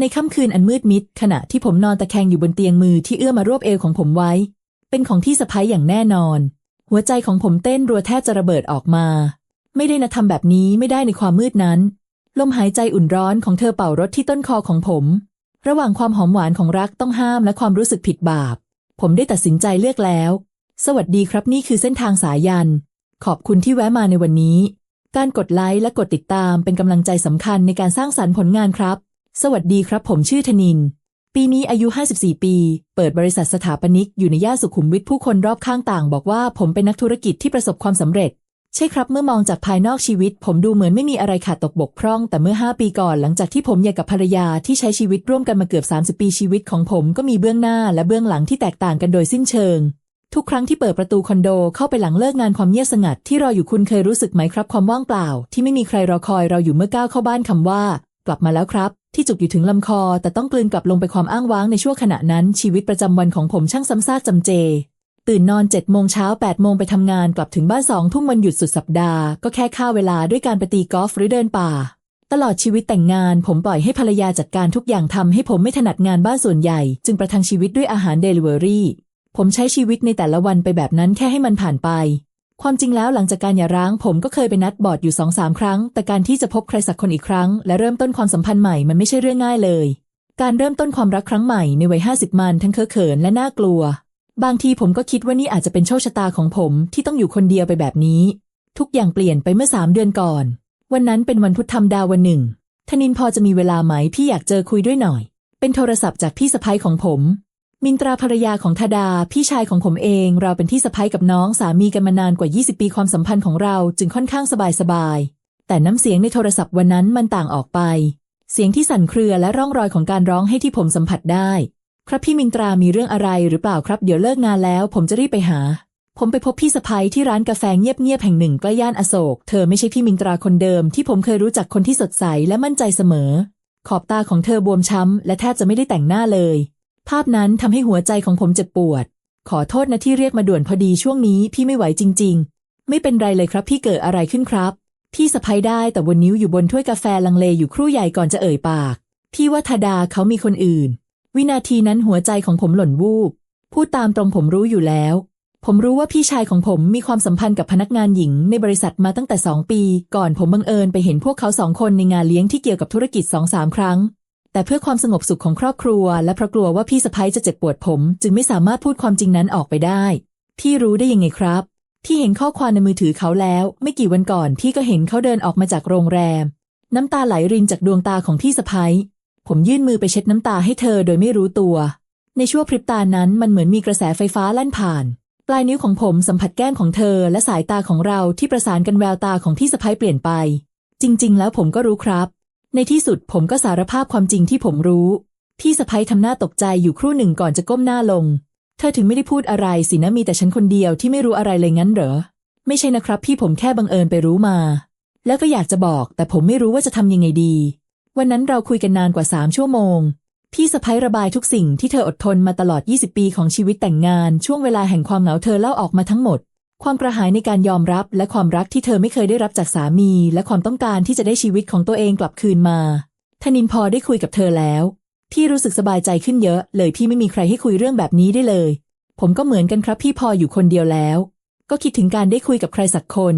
ในค่ำคืนอันมืดมิด ขณะที่ผมนอนตะแคงอยู่บนเตียงมือที่เอื้อมารวบเอวของผมไว้ เป็นของที่สะพ้ยอย่างแน่นอน หัวใจของผมเต้นรัวแทบจะระเบิดออกมา ไม่ได้นะทำแบบนี้ไม่ได้ในความมืดนั้น ลมหายใจอุ่นร้อนของเธอเป่ารถที่ต้นคอของผม ระหว่างความหอมหวานของรักต้องห้ามและความรู้สึกผิดบาป ผมได้ตัดสินใจเลือกแล้ว สวัสดีครับนี่คือเส้นทางสายยัน ขอบคุณที่แวะมาในวันนี้ การกดไลค์และกดติดตามเป็นกำลังใจสำคัญในการสร้างสรรค์ผลงานครับ สวัสดีครับผมชื่อธนิน ปีนี้อายุ 54 ปี เปิดบริษัทสถาปนิก อยู่ในย่านสุขุมวิทผู้คนรอบข้างต่าง บอกว่าผมเป็นนักธุรกิจที่ประสบความสำเร็จ ใช่ครับเมื่อมองจากภายนอกชีวิต ผมดูเหมือนไม่มีอะไรขาดตกบกพร่อง แต่เมื่อ 5 ปีก่อนหลังจากที่ผมหย่ากับภรรยาที่ใช้ชีวิตร่วมกันมาเกือบ 30 ปีชีวิตของผมก็มีเบื้องหน้าและเบื้องหลังที่แตกต่างกันโดยสิ้นเชิงทุกครั้งที่เปิดประตูคอนโดเข้าไปหลังเลิกงานความเงียบสงัดที่รออยู่คุณเคยรู้สึกไหมครับความว่างเปล่า ที่ไม่มีใครรอคอยเราอยู่เมื่อก้าวเข้าบ้านคำว่า กลับมาแล้วครับ ที่จุกอยู่ถึงลำคอ แต่ต้องกลืนกลับลงไปความอ้างว้างในช่วงขณะนั้นชีวิตประจำวันของผมช่างซ้ำซากจำเจ ตื่นนอน7จ็ดโมงเช้า8ปดโมงไปทำงานกลับถึงบ้านสองทุ่มวันหยุดสุดสัปดาห์ก็แค่ฆ่าเวลาด้วยการไปตีกอล์ฟหรือเดินป่า ตลอดชีวิตแต่งงาน ผมปล่อยให้ภรรยาจัดการทุกอย่างทำให้ผมไม่ถนัดงานบ้านส่วนใหญ่ จึงประทังชีวิตด้วยอาหารเดลิเวอรี่ผมใช้ชีวิตในแต่ละวันไปแบบนั้นแค่ให้มันผ่านไป ความจริงแล้วหลังจากการหย่าร้างผมก็เคยไปนัดบอร์ดอยู่สองสามครั้ง แต่การที่จะพบใครสักคนอีกครั้ง และเริ่มต้นความสัมพันธ์ใหม่มันไม่ใช่เรื่องง่ายเลย การเริ่มต้นความรักครั้งใหม่ในวัยห้าสิบมันทั้งเคอะเขินและน่ากลัว บางทีผมก็คิดว่านี่อาจจะเป็นโชคชะตาของผมที่ต้องอยู่คนเดียวไปแบบนี้ ทุกอย่างเปลี่ยนไปเมื่อสามเดือนก่อน วันนั้นเป็นวันพุธธรรมดาวันหนึ่งธนินพอจะมีเวลาไหมพี่อยากเจอคุยด้วยหน่อย เป็นโทรศัพท์จากพี่สะพ้ายของผม มินตราภรรยาของธดา พี่ชายของผมเอง เราเป็นที่สะพ้ยกับน้องสามีกันมานานกว่า 20 ปีความสัมพันธ์ของเราจึงค่อนข้างสบายๆแต่น้ำเสียงในโทรศัพท์วันนั้นมันต่างออกไป เสียงที่สั่นเครือและร่องรอยของการร้องให้ที่ผมสัมผัสได้ ครับพี่มินตรามีเรื่องอะไรหรือเปล่าครับ เดี๋ยวเลิกงานแล้ว ผมจะรีบไปหา ผมไปพบพี่สะพ้ยที่ร้านกาแฟเงียบๆแห่งหนึ่งใกล้ย่านอโศก เธอไม่ใช่พี่มินตราคนเดิมที่ผมเคยรู้จักคนที่สดใสและมั่นใจเสมอ ขอบตาของเธอบวมช้ำและแทบจะไม่ได้แต่งหน้าเลย ภาพนั้นทำให้หัวใจของผมเจ็บปวด ขอโทษนะที่เรียกมาด่วนพอดีช่วงนี้พี่ไม่ไหวจริง ๆ ไม่เป็นไรเลยครับพี่เกิดอะไรขึ้นครับ พี่สะพ้ยได้แต่วนนิ้วอยู่บนถ้วยกาแฟลังเลอยู่ครู่ใหญ่ก่อนจะเอ่ยปาก พี่ว่าธดาเขามีคนอื่น วินาทีนั้นหัวใจของผมหล่นวูบ พูดตามตรงผมรู้อยู่แล้ว ผมรู้ว่าพี่ชายของผมมีความสัมพันธ์กับพนักงานหญิงในบริษัทมาตั้งแต่สองปี ก่อนผมบังเอิญไปเห็นพวกเขาสองคนในงานเลี้ยงที่เกี่ยวกับธุรกิจสองสามครั้ง แต่เพื่อความสงบสุขของครอบครัว และเพราะกลัวว่าพี่สะพ้ยจะเจ็บปวดผม จึงไม่สามารถพูดความจริงนั้นออกไปได้ พี่รู้ได้ยังไงครับ พี่เห็นข้อความในมือถือเขาแล้ว ไม่กี่วันก่อนพี่ก็เห็นเขาเดินออกมาจากโรงแรม น้ำตาไหลรินจากดวงตาของพี่สะพ้ยผมยื่นมือไปเช็ดน้ำตาให้เธอโดยไม่รู้ตัว ในชั่วพริบตานั้นมันเหมือนมีกระแสไฟฟ้าลั่นผ่าน ปลายนิ้วของผมสัมผัสแก้มของเธอและสายตาของเราที่ประสานกันแววตาของพี่สะพ้ยเปลี่ยนไป จริง ๆ แล้วผมก็รู้ครับ ในที่สุดผมก็สารภาพความจริงที่ผมรู้ พี่สะพ้ยทำหน้าตกใจอยู่ครู่หนึ่งก่อนจะก้มหน้าลง เธอถึงไม่ได้พูดอะไรสินะมีแต่ฉันคนเดียวที่ไม่รู้อะไรเลยงั้นเหรอ ไม่ใช่นะครับ พี่ผมแค่บังเอิญไปรู้มา แล้วก็อยากจะบอก แต่ผมไม่รู้ว่าจะทำยังไงดี วันนั้นเราคุยกันนานกว่าสามชั่วโมง พี่สะพ้ยระบายทุกสิ่งที่เธออดทนมาตลอด 20 ปีของชีวิตแต่งงาน ช่วงเวลาแห่งความเหงาเธอเล่าออกมาทั้งหมด ความกระหายในการยอมรับและความรักที่เธอไม่เคยได้รับจากสามี และความต้องการที่จะได้ชีวิตของตัวเองกลับคืนมาธนินพอได้คุยกับเธอแล้วพี่รู้สึกสบายใจขึ้นเยอะ เลยพี่ไม่มีใครให้คุยเรื่องแบบนี้ได้เลย ผมก็เหมือนกันครับพี่พออยู่คนเดียวแล้ว ก็คิดถึงการได้คุยกับใครสักคน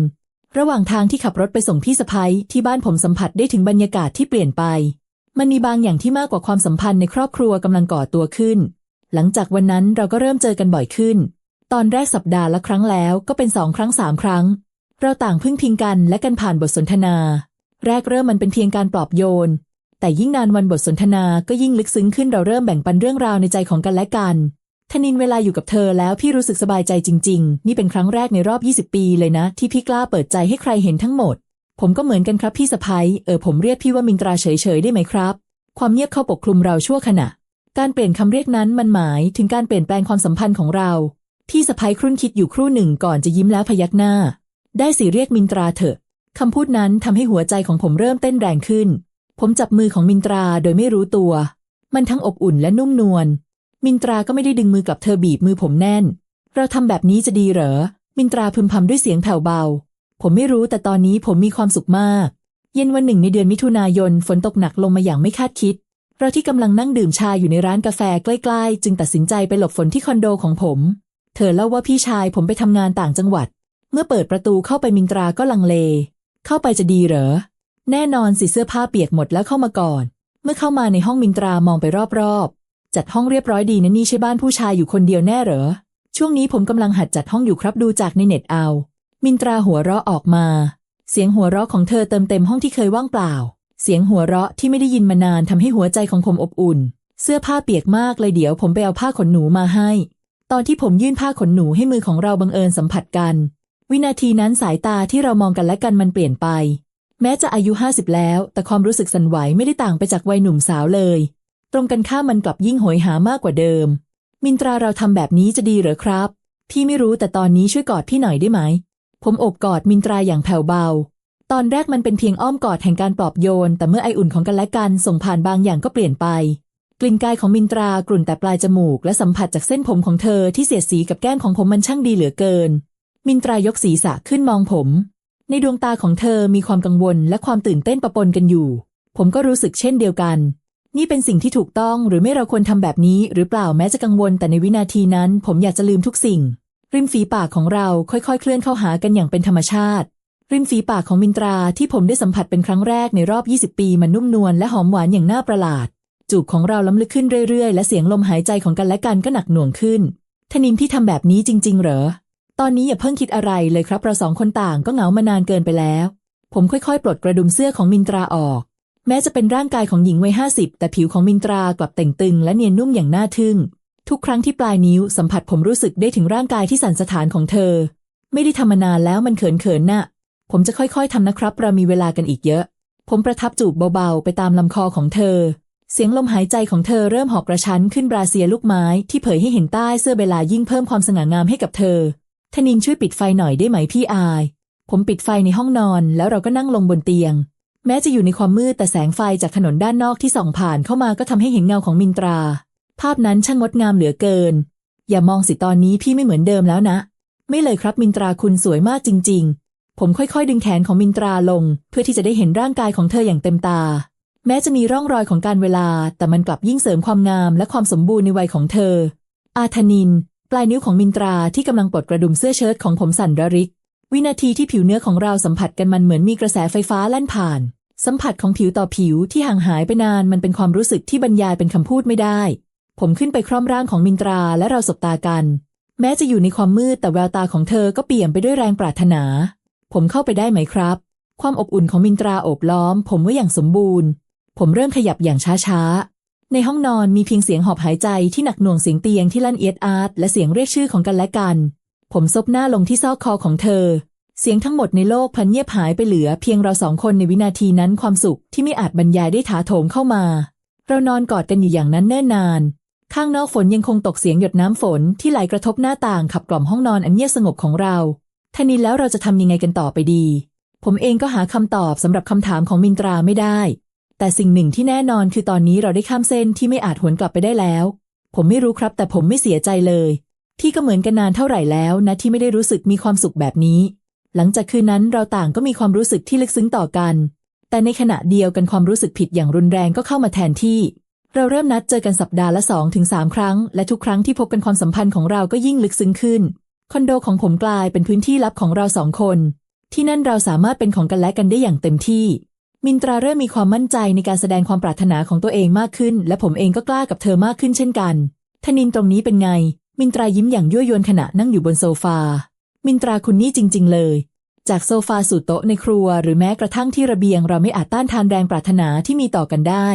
ระหว่างทางที่ขับรถไปส่งพี่สะพ้ยที่บ้านผมสัมผัสได้ถึงบรรยากาศที่เปลี่ยนไป มันมีบางอย่างที่มากกว่าความสัมพันธ์ในครอบครัวกำลังก่อตัวขึ้น หลังจากวันนั้นเราก็เริ่มเจอกันบ่อยขึ้น ตอนแรกสัปดาห์ละครั้งแล้วก็เป็นสองครั้งสามครั้ง เราต่างพึ่งพิงกันและกันผ่านบทสนทนา แรกเริ่มมันเป็นเพียงการปลอบโยน แต่ยิ่งนานวันบทสนทนาก็ยิ่งลึกซึ้งขึ้นเราเริ่มแบ่งปันเรื่องราวในใจของกันและกันธนินเวลาอยู่กับเธอแล้วพี่รู้สึกสบายใจจริง ๆ นี่เป็นครั้งแรกในรอบ 20 ปีเลยนะ ที่พี่กล้าเปิดใจให้ใครเห็นทั้งหมด ผมก็เหมือนกันครับพี่สะพ้ยเออผมเรียกพี่ว่ามินตราเฉยๆได้ไหมครับ ความเงียบเข้าปกคลุมเราชั่วขณะ การเปลี่ยนคำเรียกนั้นมันหมายถึงการเปลี่ยนแปลงความสัมพันธ์ของเรา พี่สะพ้ยครุ่นคิดอยู่ครู่หนึ่งก่อนจะยิ้มแล้วพยักหน้า ได้สิเรียกมินตราเถอะคำพูดนั้นทำให้หัวใจของผมเริ่มเต้นแรงขึ้น ผมจับมือของมินตราโดยไม่รู้ตัว มันทั้งอบอุ่นและนุ่มนวล มินตราก็ไม่ได้ดึงมือกับเธอบีบมือผมแน่น เราทำแบบนี้จะดีเหรอ มินตราพึมพำด้วยเสียงแผ่วเบา ผมไม่รู้แต่ตอนนี้ผมมีความสุขมาก เย็นวันหนึ่งในเดือนมิถุนายนฝนตกหนักลงมาอย่างไม่คาดคิด เราที่กำลังนั่งดื่มชาอยู่ในร้านกาแฟใกล้ ๆ จึงตัดสินใจไปหลบฝนที่คอนโดของผม เธอเล่าว่าพี่ชายผมไปทำงานต่างจังหวัด เมื่อเปิดประตูเข้าไปมินตราก็ลังเล เข้าไปจะดีเหรอ แน่นอนสิเสื้อผ้าเปียกหมดแล้วเข้ามาก่อน เมื่อเข้ามาในห้องมินตรามองไปรอบๆ จัดห้องเรียบร้อยดีนะนี่ใช่บ้านผู้ชายอยู่คนเดียวแน่เหรอ ช่วงนี้ผมกำลังหัดจัดห้องอยู่ครับดูจากในเน็ตเอา มินตราหัวเราะออกมา เสียงหัวเราะของเธอเติมเต็มห้องที่เคยว่างเปล่า เสียงหัวเราะที่ไม่ได้ยินมานานทำให้หัวใจของผมอบอุ่น เสื้อผ้าเปียกมากเลยเดี๋ยวผมไปเอาผ้าขนหนูมาให้ ตอนที่ผมยื่นผ้าขนหนูให้มือของเราบังเอิญสัมผัสกัน วินาทีนั้นสายตาที่เรามองกันและกันมันเปลี่ยนไป แม้จะอายุห้าสิบแล้ว แต่ความรู้สึกสันไหวไม่ได้ต่างไปจากวัยหนุ่มสาวเลย ตรงกันข้ามมันกลับยิ่งโหยหามากกว่าเดิม มินตราเราทำแบบนี้จะดีหรือครับ พี่ไม่รู้แต่ตอนนี้ช่วยกอดพี่หน่อยได้ไหม ผมโอบกอดมินตราอย่างแผ่วเบา ตอนแรกมันเป็นเพียงอ้อมกอดแห่งการปลอบโยน แต่เมื่อไออุ่นของกันและกันส่งผ่านบางอย่างก็เปลี่ยนไป กลิ่นกายของมินตรากลุ่นแต่ปลายจมูกและสัมผัสจากเส้นผมของเธอที่เสียดสีกับแก้มของผมมันช่างดีเหลือเกิน มินตรายกศีรษะขึ้นมองผม ในดวงตาของเธอมีความกังวลและความตื่นเต้นปะปนกันอยู่ ผมก็รู้สึกเช่นเดียวกัน นี่เป็นสิ่งที่ถูกต้องหรือไม่เราควรทำแบบนี้ หรือเปล่าแม้จะกังวลแต่ในวินาทีนั้น ผมอยากจะลืมทุกสิ่ง ริมฝีปากของเราค่อยๆ เคลื่อนเข้าหากันอย่างเป็นธรรมชาติ ริมฝีปากของมินตราที่ผมได้สัมผัสเป็นครั้งแรกในรอบ 20 ปีมันนุ่มนวลและหอมหวานอย่างน่าประหลาด จูบของเราล้ำลึกขึ้นเรื่อยๆ และเสียงลมหายใจของกันและกันก็หนักหน่วงขึ้นทนินพี่ทำแบบนี้จริง ๆ เหรอ ตอนนี้อย่าเพิ่งคิดอะไรเลยครับ เราสองคนต่างก็เหงามานานเกินไปแล้ว ผมค่อยๆ ปลดกระดุมเสื้อของมินตราออก แม้จะเป็นร่างกายของหญิงวัยห้าสิบแต่ผิวของมินตรากลับเต่งตึงและเนียนนุ่มอย่างน่าทึ่ง ทุกครั้งที่ปลายนิ้วสัมผัสผมรู้สึกได้ถึงร่างกายที่สั่นสะท้านของเธอ ไม่ได้ทำมานานแล้วมันเขินๆน่ะ ผมจะค่อยๆทำนะครับ เรามีเวลากันอีกเยอะ ผมประทับจูบเบาๆ ไปตามลำคอของเธอ เสียงลมหายใจของเธอเริ่มหอกกระชั้นขึ้นบราเซียลูกไม้ที่เผยให้เห็นใต้เสื้อเบลายิ่งเพิ่มความสง่างามให้กับเธอธนินช่วยปิดไฟหน่อยได้ไหมพี่อาย ผมปิดไฟในห้องนอนแล้วเราก็นั่งลงบนเตียง แม้จะอยู่ในความมืดแต่แสงไฟจากถนนด้านนอกที่ส่องผ่านเข้ามาก็ทำให้เห็นเงาของมินตรา ภาพนั้นช่างงดงามเหลือเกิน อย่ามองสิตอนนี้พี่ไม่เหมือนเดิมแล้วนะ ไม่เลยครับมินตราคุณสวยมากจริง ๆ ผมค่อยๆ ดึงแขนของมินตราลง เพื่อที่จะได้เห็นร่างกายของเธออย่างเต็มตา แม้จะมีร่องรอยของการเวลา แต่มันกลับยิ่งเสริมความงามและความสมบูรณ์ในวัยของเธอ อาธนิน ปลายนิ้วของมินตราที่กำลังปลดกระดุมเสื้อเชิ้ตของผมสั่นระริก วินาทีที่ผิวเนื้อของเราสัมผัสกันมันเหมือนมีกระแสไฟฟ้าแล่นผ่าน สัมผัสของผิวต่อผิวที่ห่างหายไปนานมันเป็นความรู้สึกที่บรรยายเป็นคำพูดไม่ได้ ผมขึ้นไปคร่อมร่างของมินตราและเราสบตากัน แม้จะอยู่ในความมืดแต่แววตาของเธอก็เปี่ยมไปด้วยแรงปรารถนา ผมเข้าไปได้ไหมครับ ความอบอุ่นของมินตราโอบล้อม ผมไว่าอย่างสมบูรณ์ ผมเริ่มขยับอย่างช้าๆ ในห้องนอนมีเพียงเสียงหอบหายใจที่หนักหน่วงเสียงเตียงที่ลั่นเอียดอาร์ตและเสียงเรียกชื่อของกันและกัน ผมซบหน้าลงที่ซอกคอของเธอ เสียงทั้งหมดในโลกพันเงียบหายไปเหลือเพียงเราสองคนในวินาทีนั้นความสุขที่ไม่อาจบรรยายได้ถาโถมเข้ามา เรานอนกอดกันอยู่อย่างนั้นเนิ่นนาน ข้างนอกฝนยังคงตกเสียงหยดน้ำฝนที่ไหลกระทบหน้าต่างขับกล่อมห้องนอนอันเงียบสงบของเราท่านี้แล้วเราจะทำยังไงกันต่อไปดี ผมเองก็หาคำตอบสำหรับคำถามของมินตราไม่ได้ แต่สิ่งหนึ่งที่แน่นอนคือตอนนี้เราได้ข้ามเส้นที่ไม่อาจหวนกลับไปได้แล้ว ผมไม่รู้ครับ แต่ผมไม่เสียใจเลย ที่ก็เหมือนกันนานเท่าไหร่แล้วนะที่ไม่ได้รู้สึกมีความสุขแบบนี้ หลังจากคืนนั้นเราต่างก็มีความรู้สึกที่ลึกซึ้งต่อกัน แต่ในขณะเดียวกันความรู้สึกผิดอย่างรุนแรงก็เข้ามาแทนที่ เราเริ่มนัดเจอกันสัปดาห์ละสองถึงสามครั้ง และทุกครั้งที่พบกันความสัมพันธ์ของเราก็ยิ่งลึกซึ้งขึ้น คอนโดของผมกลายเป็นพื้นที่ลับของเราสองคน ที่นั่นเราสามารถเป็นของกันและกันได้อย่างเต็มที่ มินตราเริ่มมีความมั่นใจในการแสดงความปรารถนาของตัวเองมากขึ้น และผมเองก็กล้ากับเธอมากขึ้นเช่นกันธนินตรงนี้เป็นไง มินตรายิ้มอย่างยั่วยวนขณะนั่งอยู่บนโซฟา มินตราคุณนี่จริง ๆ เลย จากโซฟาสู่โต๊ะในครัว หรือแม้กระทั่งที่ระเบียง เราไม่อาจต้านทานแรงปรารถนาที่มีต่อกันได้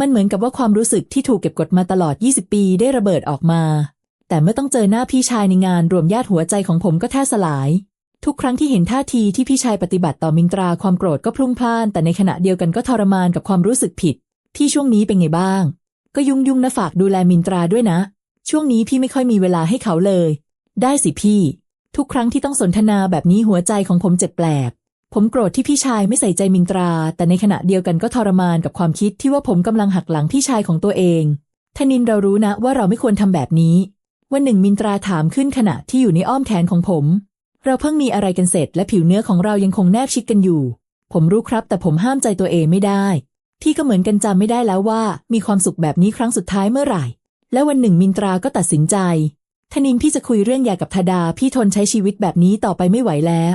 มันเหมือนกับว่าความรู้สึกที่ถูกเก็บกดมาตลอด 20 ปีได้ระเบิดออกมา แต่เมื่อต้องเจอหน้าพี่ชายในงานรวมญาติหัวใจของผมก็แทบสลาย ทุกครั้งที่เห็นท่าทีที่พี่ชายปฏิบัติต่อมินตราความโกรธก็พลุ่งพล่าน แต่ในขณะเดียวกันก็ทรมานกับความรู้สึกผิดที่ช่วงนี้เป็นไงบ้าง ก็ยุ่งยุ่งนะฝากดูแลมินตราด้วยนะ ช่วงนี้พี่ไม่ค่อยมีเวลาให้เขาเลย ได้สิพี่ ทุกครั้งที่ต้องสนทนาแบบนี้หัวใจของผมเจ็บแปลก ผมโกรธที่พี่ชายไม่ใส่ใจมินตรา แต่ในขณะเดียวกันก็ทรมานกับความคิดที่ว่าผมกำลังหักหลังพี่ชายของตัวเองธนินเรารู้นะว่าเราไม่ควรทำแบบนี้ วันหนึ่งมินตราถามขึ้นขณะที่อยู่ในอ้อมแขนของผม เราเพิ่งมีอะไรกันเสร็จและผิวเนื้อของเรายังคงแนบชิดกันอยู่ ผมรู้ครับ แต่ผมห้ามใจตัวเองไม่ได้พี่ก็เหมือนกันจำไม่ได้แล้วว่า มีความสุขแบบนี้ครั้งสุดท้ายเมื่อไหร่ แล้ววันหนึ่งมินตราก็ตัดสินใจธนินพี่จะคุยเรื่องยากับธดา พี่ทนใช้ชีวิตแบบนี้ต่อไปไม่ไหวแล้ว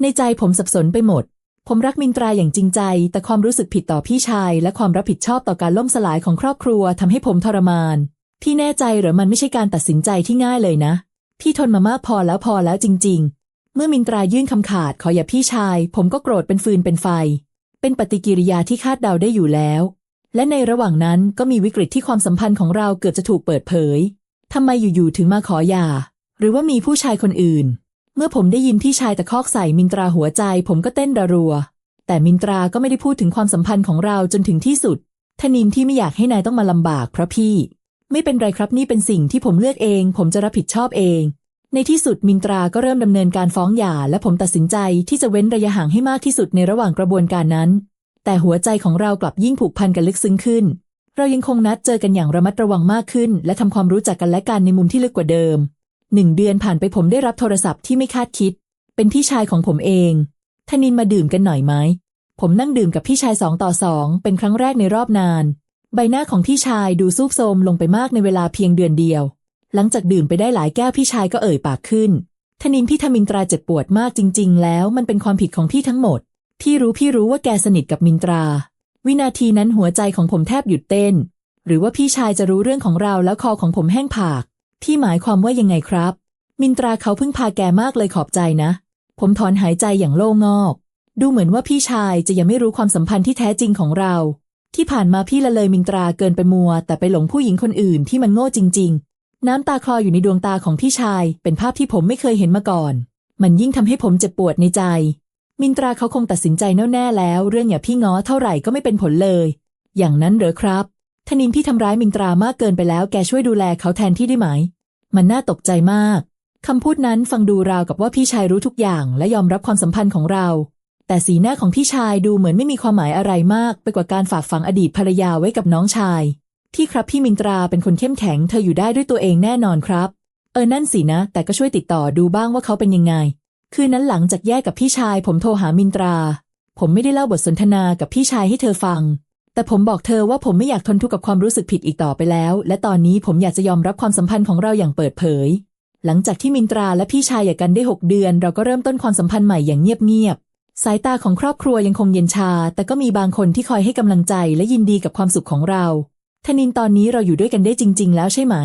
ในใจผมสับสนไปหมด ผมรักมินตราอย่างจริงใจ แต่ความรู้สึกผิดต่อพี่ชาย และความรับผิดชอบต่อการล่มสลายของครอบครัวทำให้ผมทรมาน พี่แน่ใจหรือมันไม่ใช่การตัดสินใจที่ง่ายเลยนะ พี่ทนมามากพอแล้วพอแล้วจริงๆ เมื่อมินตรายื่นคำขาดขออย่าพี่ชาย ผมก็โกรธเป็นฟืนเป็นไฟ เป็นปฏิกิริยาที่คาดเดาได้อยู่แล้ว และในระหว่างนั้นก็มีวิกฤตที่ความสัมพันธ์ของเราเกือบจะถูกเปิดเผยทำไมอยู่ๆถึงมาขอหย่า หรือว่ามีผู้ชายคนอื่น เมื่อผมได้ยินพี่ชายตะคอกใส่มินตราหัวใจ ผมก็เต้นระรัว แต่มินตราก็ไม่ได้พูดถึงความสัมพันธ์ของเราจนถึงที่สุดทนินที่ไม่อยากให้นายต้องมาลำบากเพราะพี่ ไม่เป็นไรครับนี่เป็นสิ่งที่ผมเลือกเอง ผมจะรับผิดชอบเอง ในที่สุดมินตราก็เริ่มดำเนินการฟ้องหย่า และผมตัดสินใจที่จะเว้นระยะห่างให้มากที่สุดในระหว่างกระบวนการนั้น แต่หัวใจของเรากลับยิ่งผูกพันกันลึกซึ้งขึ้น เรายังคงนัดเจอกันอย่างระมัดระวังมากขึ้น และทำความรู้จักกันและกันในมุมที่ลึกกว่าเดิมหนึ่งเดือนผ่านไปผมได้รับโทรศัพท์ที่ไม่คาดคิด เป็นพี่ชายของผมเองธนินมาดื่มกันหน่อยไหมผมนั่งดื่มกับพี่ชายสองต่อสองเป็นครั้งแรกในรอบนาน ใบหน้าของพี่ชายดูซูบโทมลงไปมากในเวลาเพียงเดือนเดียว หลังจากดื่มไปได้หลายแก้วพี่ชายก็เอ่ยปากขึ้นธนินพี่ทมินตราเจ็บปวดมากจริง ๆ แล้วมันเป็นความผิดของพี่ทั้งหมด พี่รู้พี่รู้ว่าแกสนิทกับมินตรา วินาทีนั้นหัวใจของผมแทบหยุดเต้น หรือว่าพี่ชายจะรู้เรื่องของเราแล้วคอของผมแห้งผาก พี่หมายความว่ายังไงครับ มินตราเขาเพิ่งพาแกมากเลยขอบใจนะ ผมถอนหายใจอย่างโล่งอก ดูเหมือนว่าพี่ชายจะยังไม่รู้ความสัมพันธ์ที่แท้จริงของเรา ที่ผ่านมาพี่ละเลยมินตราเกินไปมัว แต่ไปหลงผู้หญิงคนอื่นที่มันโง่จริง ๆ น้ำตาคลออยู่ในดวงตาของพี่ชาย เป็นภาพที่ผมไม่เคยเห็นมาก่อน มันยิ่งทำให้ผมเจ็บปวดในใจ มินตราเขาคงตัดสินใจแน่วแน่แล้ว เรื่องอย่าพี่ง้อเท่าไหร่ก็ไม่เป็นผลเลย อย่างนั้นเหรอครับธนินพี่ทำร้ายมินตรามากเกินไปแล้วแกช่วยดูแลเขาแทนที่ได้ไหม มันน่าตกใจมากคำพูดนั้นฟังดูราวกับว่าพี่ชายรู้ทุกอย่างและยอมรับความสัมพันธ์ของเรา แต่สีหน้าของพี่ชายดูเหมือนไม่มีความหมายอะไรมาก ไปกว่าการฝากฝังอดีตภรรยาไว้กับน้องชาย ที่ครับพี่มินตราเป็นคนเข้มแข็งเธออยู่ได้ด้วยตัวเองแน่นอนครับ เออนั่นสินะ แต่ก็ช่วยติดต่อดูบ้างว่าเขาเป็นยังไง คืนนั้นหลังจากแยกกับพี่ชาย ผมโทรหามินตรา ผมไม่ได้เล่าบทสนทนากับพี่ชายให้เธอฟัง แต่ผมบอกเธอว่าผมไม่อยากทนทุกข์กับความรู้สึกผิดอีกต่อไปแล้ว และตอนนี้ผมอยากจะยอมรับความสัมพันธ์ของเราอย่างเปิดเผย หลังจากที่มินตราและพี่ชายหย่ากันได้ 6 เดือน เราก็เริ่มต้นความสัมพันธ์ใหม่อย่างเงียบๆสายตาของครอบครัวยังคงเย็นชา แต่ก็มีบางคนที่คอยให้กำลังใจและยินดีกับความสุขของเรา ธนินตอนนี้เราอยู่ด้วยกันได้จริง ๆ แล้วใช่ไหม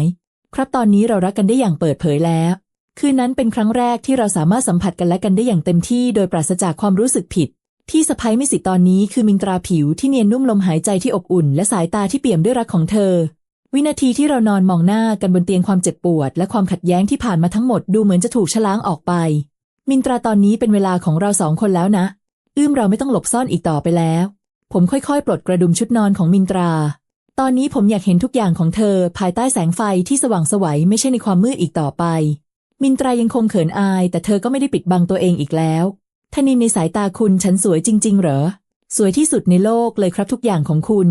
ครับตอนนี้เรารักกันได้อย่างเปิดเผยแล้ว คืนนั้นเป็นครั้งแรกที่เราสามารถสัมผัสกันและกันได้อย่างเต็มที่ โดยปราศจากความรู้สึกผิดที่สะพ้ยไม่สิตอนนี้คือมินตราผิวที่เนียนนุ่มลมหายใจที่อบอุ่น และสายตาที่เปี่ยมด้วยรักของเธอ วินาทีที่เรานอนมองหน้ากันบนเตียงความเจ็บปวด และความขัดแย้งที่ผ่านมาทั้งหมดดูเหมือนจะถูกชะล้างออกไป มินตราตอนนี้เป็นเวลาของเราสองคนแล้วนะ อื้มเราไม่ต้องหลบซ่อนอีกต่อไปแล้ว ผมค่อยๆ ปลดกระดุมชุดนอนของมินตรา ตอนนี้ผมอยากเห็นทุกอย่างของเธอ ภายใต้แสงไฟที่สว่างสวัยไม่ใช่ในความมืดอีกต่อไป มินตรายังคงเขินอาย แต่เธอก็ไม่ได้ปิดบังตัวเองอีกแล้วธนินในสายตาคุณฉันสวยจริง ๆ เหรอ สวยที่สุดในโลกเลยครับทุกอย่างของคุณ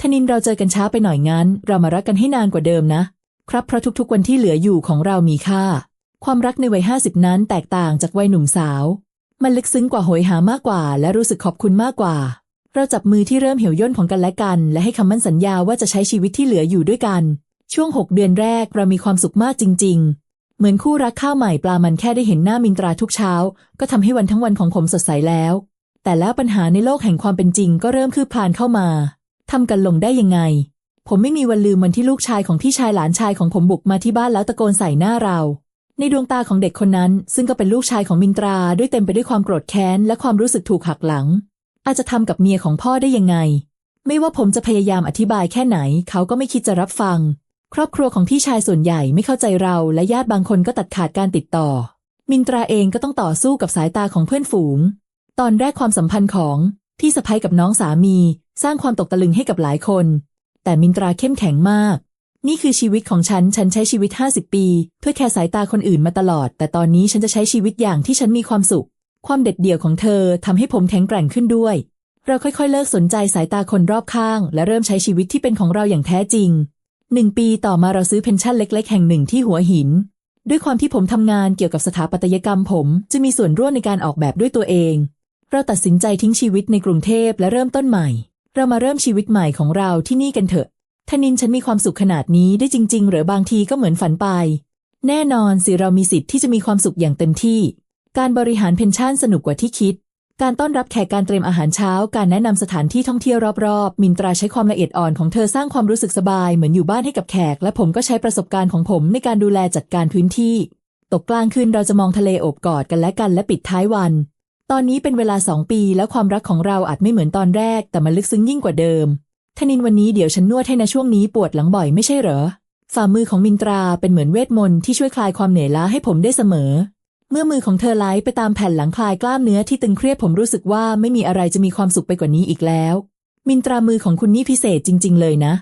ธนินเราเจอกันช้าไปหน่อยงั้น เรามารักกันให้นานกว่าเดิมนะ ครับเพราะทุกๆวันที่เหลืออยู่ของเรามีค่า ความรักในวัยห้าสิบนั้นแตกต่างจากวัยหนุ่มสาว มันลึกซึ้งกว่าโหยหามากกว่า และรู้สึกขอบคุณมากกว่า เราจับมือที่เริ่มเหี่ยวย่นของกันและกัน และให้คำมั่นสัญญาว่าจะใช้ชีวิตที่เหลืออยู่ด้วยกัน ช่วงหกเดือนแรกเรามีความสุขมากจริง ๆ เหมือนคู่รักข้าวใหม่ปลามันแค่ได้เห็นหน้ามินตราทุกเช้า ก็ทำให้วันทั้งวันของผมสดใสแล้ว แต่แล้วปัญหาในโลกแห่งความเป็นจริงก็เริ่มคืบคลานเข้ามาทำกันลงได้ยังไง ผมไม่มีวันลืมวันที่ลูกชายของพี่ชายหลานชายของผมบุกมาที่บ้านแล้วตะโกนใส่หน้าเราในดวงตาของเด็กคนนั้น ซึ่งก็เป็นลูกชายของมินตราด้วยเต็มไปด้วยความโกรธแค้นและความรู้สึกถูกหักหลัง อาจจะทำกับเมียของพ่อได้ยังไง ไม่ว่าผมจะพยายามอธิบายแค่ไหน เขาก็ไม่คิดจะรับฟัง ครอบครัวของพี่ชายส่วนใหญ่ไม่เข้าใจเราและญาติบางคนก็ตัดขาดการติดต่อ มินตราเองก็ต้องต่อสู้กับสายตาของเพื่อนฝูง ตอนแรกความสัมพันธ์ของพี่สะพ้ยกับน้องสามี สร้างความตกตะลึงให้กับหลายคน แต่มินตราเข้มแข็งมาก นี่คือชีวิตของฉัน ฉันใช้ชีวิต 50 ปี เพื่อแค่สายตาคนอื่นมาตลอด แต่ตอนนี้ฉันจะใช้ชีวิตอย่างที่ฉันมีความสุข ความเด็ดเดี่ยวของเธอทำให้ผมแข็งแกร่งขึ้นด้วย เราค่อยๆ เลิกสนใจสายตาคนรอบข้าง และเริ่มใช้ชีวิตที่เป็นของเราอย่างแท้จริงหนึ่งปีต่อมาเราซื้อเพนชั่นเล็ก ๆ แห่งหนึ่งที่หัวหิน ด้วยความที่ผมทำงานเกี่ยวกับสถาปัตยกรรมผมจะมีส่วนร่วมในการออกแบบด้วยตัวเอง เราตัดสินใจทิ้งชีวิตในกรุงเทพและเริ่มต้นใหม่ เรามาเริ่มชีวิตใหม่ของเราที่นี่กันเถอะธนินฉันมีความสุขขนาดนี้ได้จริง ๆ หรือบางทีก็เหมือนฝันไป แน่นอนสิเรามีสิทธิ์ที่จะมีความสุขอย่างเต็มที่ การบริหารเพนชั่นสนุกกว่าที่คิด การต้อนรับแขกการเตรียมอาหารเช้า การแนะนำสถานที่ท่องเที่ยวรอบๆ มินตราใช้ความละเอียดอ่อนของเธอสร้างความรู้สึกสบายเหมือนอยู่บ้านให้กับแขก และผมก็ใช้ประสบการณ์ของผมในการดูแลจัดการพื้นที่ ตกกลางคืนเราจะมองทะเลโอบกอดกันและกันและปิดท้ายวัน ตอนนี้เป็นเวลาสองปีแล้วความรักของเราอาจไม่เหมือนตอนแรก แต่มันลึกซึ้งยิ่งกว่าเดิมธนินวันนี้เดี๋ยวฉันนวดให้นะช่วงนี้ปวดหลังบ่อยไม่ใช่เหรอฝ่ามือของมินตราเป็นเหมือนเวทมนต์ที่ช่วยคลายความเหนื่อยล้าให้ผมได้เสมอ เมื่อมือของเธอไล้ไปตามแผ่นหลังคลายกล้ามเนื้อที่ตึงเครียดผมรู้สึกว่าไม่มีอะไรจะมีความสุขไปกว่านี้อีกแล้ว มินตรามือของคุณนี่พิเศษจริง ๆ เลยนะ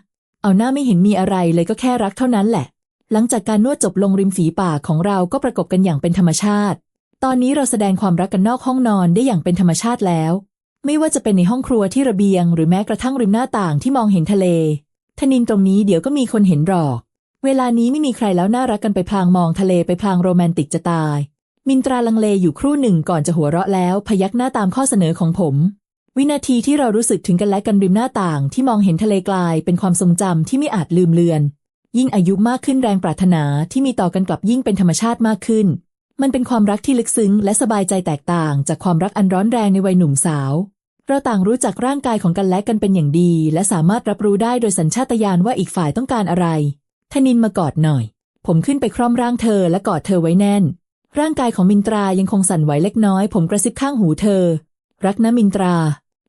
เอาหน้าไม่เห็นมีอะไรเลยก็แค่รักเท่านั้นแหละ หลังจากการนวดจบลงริมฝีปากของเราก็ประกบกันอย่างเป็นธรรมชาติ ตอนนี้เราแสดงความรักกันนอกห้องนอนได้อย่างเป็นธรรมชาติแล้ว ไม่ว่าจะเป็นในห้องครัวที่ระเบียง หรือแม้กระทั่งริมหน้าต่างที่มองเห็นทะเลทนินตรงนี้เดี๋ยวก็มีคนเห็นหรอก เวลานี้ไม่มีใครแล้วน่ารักกันไปพลางมองทะเลไปพลางโรแมนติกจะตาย มินตราลังเลอยู่ครู่หนึ่งก่อนจะหัวเราะแล้ว พยักหน้าตามข้อเสนอของผม วินาทีที่เรารู้สึกถึงกันและกันริมหน้าต่าง ที่มองเห็นทะเลกลายเป็นความทรงจำที่ไม่อาจลืมเลือน ยิ่งอายุมากขึ้นแรงปรารถนาที่มีต่อกันกลับยิ่งเป็นธรรมชาติมากขึ้น มันเป็นความรักที่ลึกซึ้ง และสบายใจแตกต่าง จากความรักอันร้อนแรงในวัยหนุ่มสาว เราต่างรู้จักร่างกายของกันและกันเป็นอย่างดี และสามารถรับรู้ได้โดยสัญชาตญาณว่าอีกฝ่ายต้องการอะไรธนินมากอดหน่อย ผมขึ้นไปคร่อมร่างเธอและกอดเธอไว้แน่น ร่างกายของมินตรายังคงสั่นไหวเล็กน้อย ผมกระซิบข้างหูเธอ รักนะมินตรา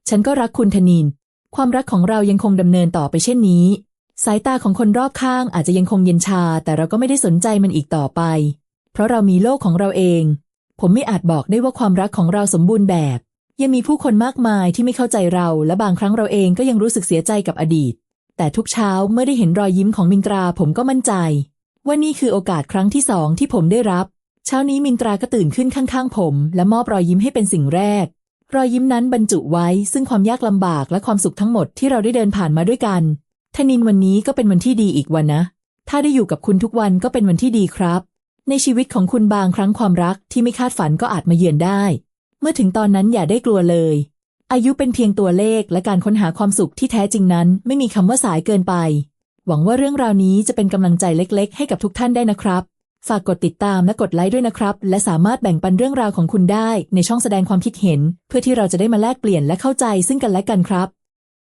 ฉันก็รักคุณธนิน ความรักของเรายังคงดำเนินต่อไปเช่นนี้ สายตาของคนรอบข้างอาจจะยังคงเย็นชา แต่เราก็ไม่ได้สนใจมันอีกต่อไป เพราะเรามีโลกของเราเอง ผมไม่อาจบอกได้ว่าความรักของเราสมบูรณ์แบบ ยังมีผู้คนมากมายที่ไม่เข้าใจเรา และบางครั้งเราเองก็ยังรู้สึกเสียใจกับอดีต แต่ทุกเช้าเมื่อได้เห็นรอยยิ้มของมินตราผมก็มั่นใจ ว่านี่คือโอกาสครั้งที่สองที่ผมได้รับ เช้านี้มินตราก็ตื่นขึ้นข้างๆผม และมอบรอยยิ้มให้เป็นสิ่งแรก รอยยิ้มนั้นบรรจุไว้ ซึ่งความยากลำบากและความสุขทั้งหมดที่เราได้เดินผ่านมาด้วยกันธนินวันนี้ก็เป็นวันที่ดีอีกวันนะ ถ้าได้อยู่กับคุณทุกวันก็เป็นวันที่ดีครับ ในชีวิตของคุณบางครั้งความรักที่ไม่คาดฝันก็อาจมาเยือนได้ เมื่อถึงตอนนั้นอย่าได้กลัวเลย อายุเป็นเพียงตัวเลขและการค้นหาความสุขที่แท้จริงนั้น ไม่มีคำว่าสายเกินไป หวังว่าเรื่องราวนี้จะเป็นกำลังใจเล็ก ๆ ให้กับทุกท่านได้นะครับ ฝากกดติดตามและกดไลค์ด้วยนะครับ และสามารถแบ่งปันเรื่องราวของคุณได้ในช่องแสดงความคิดเห็น เพื่อที่เราจะได้มาแลกเปลี่ยนและเข้าใจซึ่งกันและกันครับ